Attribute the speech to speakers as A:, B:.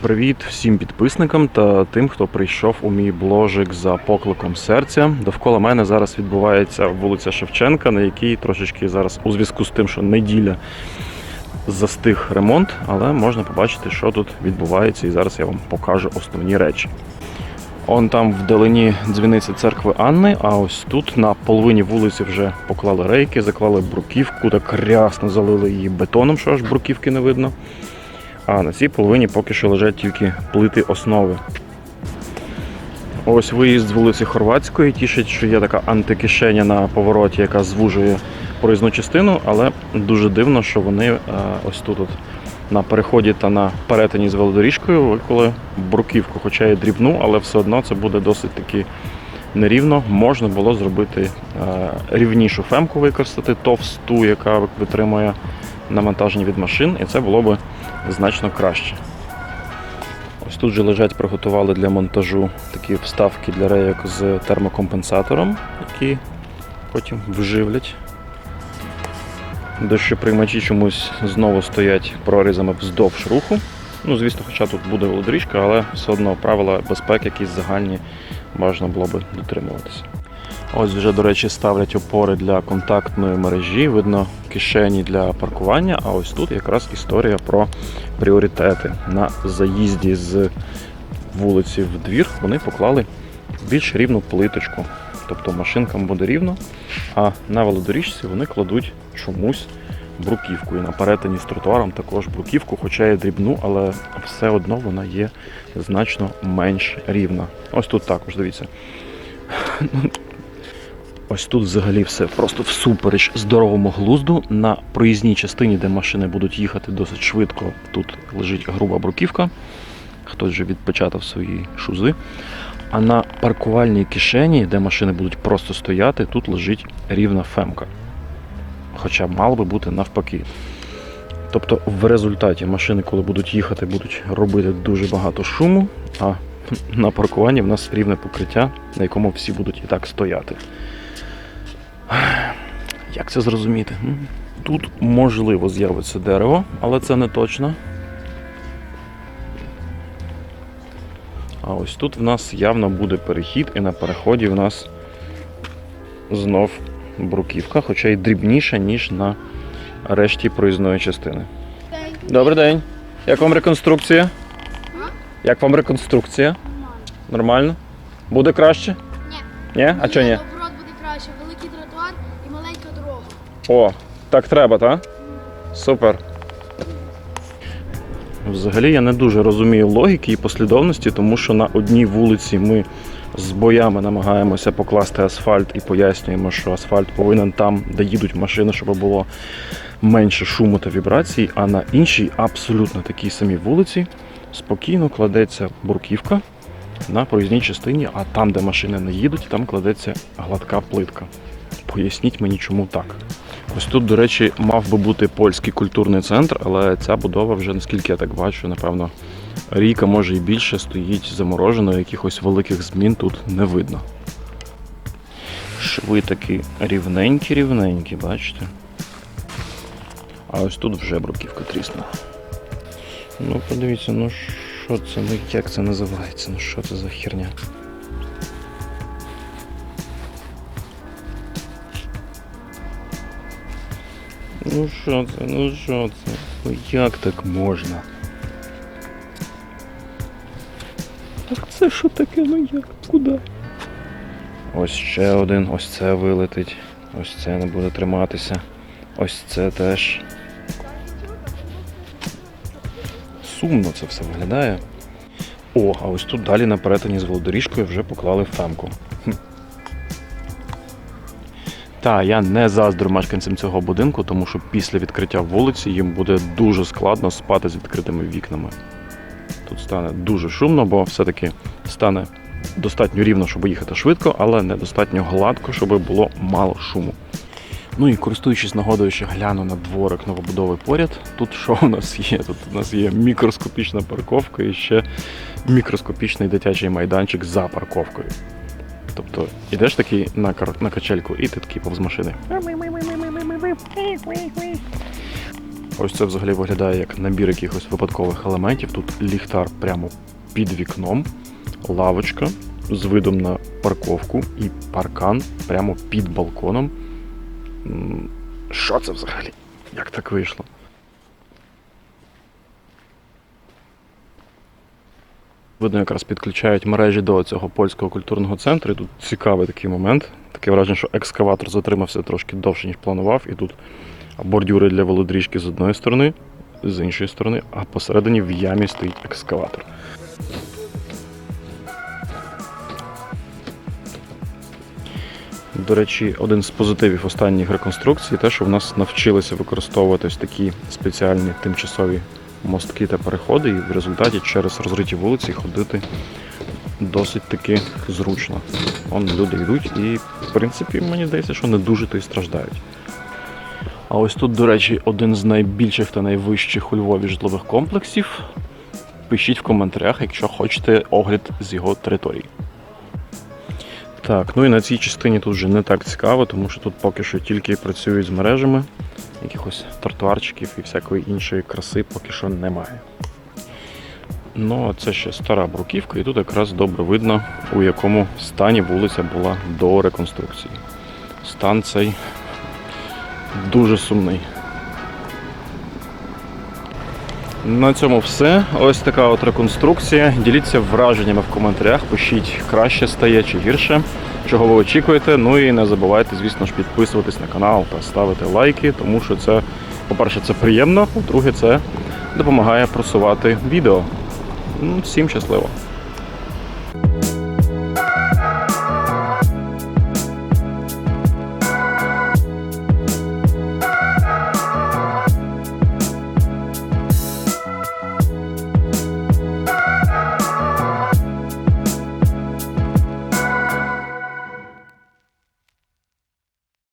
A: Привіт всім підписникам та тим, хто прийшов у мій бложик за покликом серця. Довкола мене зараз відбувається вулиця Шевченка, на якій трошечки зараз у зв'язку з тим, що неділя застиг ремонт, але можна побачити, що тут відбувається, і зараз я вам покажу основні речі. Он там вдалині дзвіниця церкви Анни, а ось тут на половині вулиці вже поклали рейки, заклали бруківку, так рясно залили її бетоном, що аж бруківки не видно. А на цій половині поки що лежать тільки плити основи. Ось виїзд з вулиці Хорватської. Тішить, що є така антикишеня на повороті, яка звужує проїзну частину, але дуже дивно, що вони е, ось тут от на переході та на перетині з велодоріжкою виколи бруківку, хоча і дрібну, але все одно це буде досить таки нерівно. Можна було зробити е, рівнішу фемку використати, товсту, яка витримує навантаження від машин, і це було би значно краще. Ось тут же лежать, приготували для монтажу такі вставки для рейок з термокомпенсатором, які потім вживлять. Дощоприймачі чомусь знову стоять прорізами вздовж руху. Ну, звісно, хоча тут буде велодоріжка, але все одно правила безпеки якісь загальні можна було би дотримуватися. Ось вже, до речі, ставлять опори для контактної мережі, видно кишені для паркування. А ось тут якраз історія про пріоритети. На заїзді з вулиці в двір вони поклали більш рівну плиточку. Тобто машинкам буде рівно, а на велодоріжці вони кладуть чомусь бруківку. І на перетині з тротуаром також бруківку, хоча і дрібну, але все одно вона є значно менш рівна. Ось тут також, дивіться. Ось тут взагалі все просто всупереч здоровому глузду. На проїзній частині, де машини будуть їхати досить швидко, тут лежить груба бруківка. Хтось вже відпечатав свої шузи. А на паркувальній кишені, де машини будуть просто стояти, тут лежить рівна фемка. Хоча мало би бути навпаки. Тобто в результаті машини, коли будуть їхати, будуть робити дуже багато шуму, а на паркуванні в нас рівне покриття, на якому всі будуть і так стояти. Як це зрозуміти? Тут можливо з'явиться дерево, але це не точно. А ось тут в нас явно буде перехід, і на переході в нас знов бруківка, хоча й дрібніша, ніж на решті проїзної частини. Добрий день. Як вам реконструкція? Як вам реконструкція? Нормально? Буде краще?
B: Ні.
A: Ні? А чого ні? О, так треба, так? Супер. Взагалі я не дуже розумію логіки і послідовності, тому що на одній вулиці ми з боями намагаємося покласти асфальт і пояснюємо, що асфальт повинен там, де їдуть машини, щоб було менше шуму та вібрацій, а на іншій абсолютно такій самій вулиці спокійно кладеться бурківка на проїзній частині, а там, де машини не їдуть, там кладеться гладка плитка. Поясніть мені, чому так. Ось тут, до речі, мав би бути польський культурний центр, але ця будова вже, наскільки я так бачу, напевно, ріка, може і більше, стоїть заморожено, якихось великих змін тут не видно. Шви такі рівненькі-рівненькі, бачите? А ось тут вже бруківка тріснула. Ну, подивіться, ну що це, ну як це називається? Ну що це за херня? Ну що це, ну що це? Ну як так можна? Так це що таке? Ну як? Куди? Ось ще один, ось це вилетить. Ось це не буде триматися. Ось це теж. Сумно це все виглядає. О, а ось тут далі на перетині з велодоріжкою вже поклали фемку. Хм. Та я не заздрю мешканцям цього будинку, тому що після відкриття вулиці їм буде дуже складно спати з відкритими вікнами. Тут стане дуже шумно, бо все-таки стане достатньо рівно, щоб їхати швидко, але недостатньо гладко, щоб було мало шуму. Ну і користуючись нагодою, що гляну на дворик новобудови поряд, тут що у нас є? Тут у нас є мікроскопічна парковка і ще мікроскопічний дитячий майданчик за парковкою. Тобто ідеш такий на, кар- на качельку, і ти такий повз машини. Ось це взагалі виглядає як набір якихось випадкових елементів. Тут ліхтар прямо під вікном, лавочка з видом на парковку і паркан прямо під балконом. Що це взагалі? Як так вийшло? Видно, якраз підключають мережі до цього польського культурного центру. І тут цікавий такий момент. Таке враження, що екскаватор затримався трошки довше, ніж планував, і тут бордюри для велодріжки з одної сторони, з іншої сторони, а посередині в ямі стоїть екскаватор. До речі, один з позитивів останніх реконструкцій те, що в нас навчилися використовувати ось такі спеціальні тимчасові мостки та переходи, і в результаті через розриті вулиці ходити досить таки зручно. Он люди йдуть і, в принципі, мені здається, що не дуже то й страждають. А ось тут, до речі, один з найбільших та найвищих у Львові житлових комплексів. Пишіть в коментарях, якщо хочете огляд з його території. Так, ну і на цій частині тут вже не так цікаво, тому що тут поки що тільки працюють з мережами, якихось тротуарчиків і всякої іншої краси поки що немає. Ну, а це ще стара бруківка, і тут якраз добре видно, у якому стані вулиця була до реконструкції. Стан цей дуже сумний. На цьому все. Ось така от реконструкція. Діліться враженнями в коментарях, пишіть краще стає чи гірше, чого ви очікуєте. Ну і не забувайте, звісно ж, підписуватись на канал та ставити лайки, тому що це, по-перше, це приємно, по-друге, це допомагає просувати відео. Ну, Всім щасливо!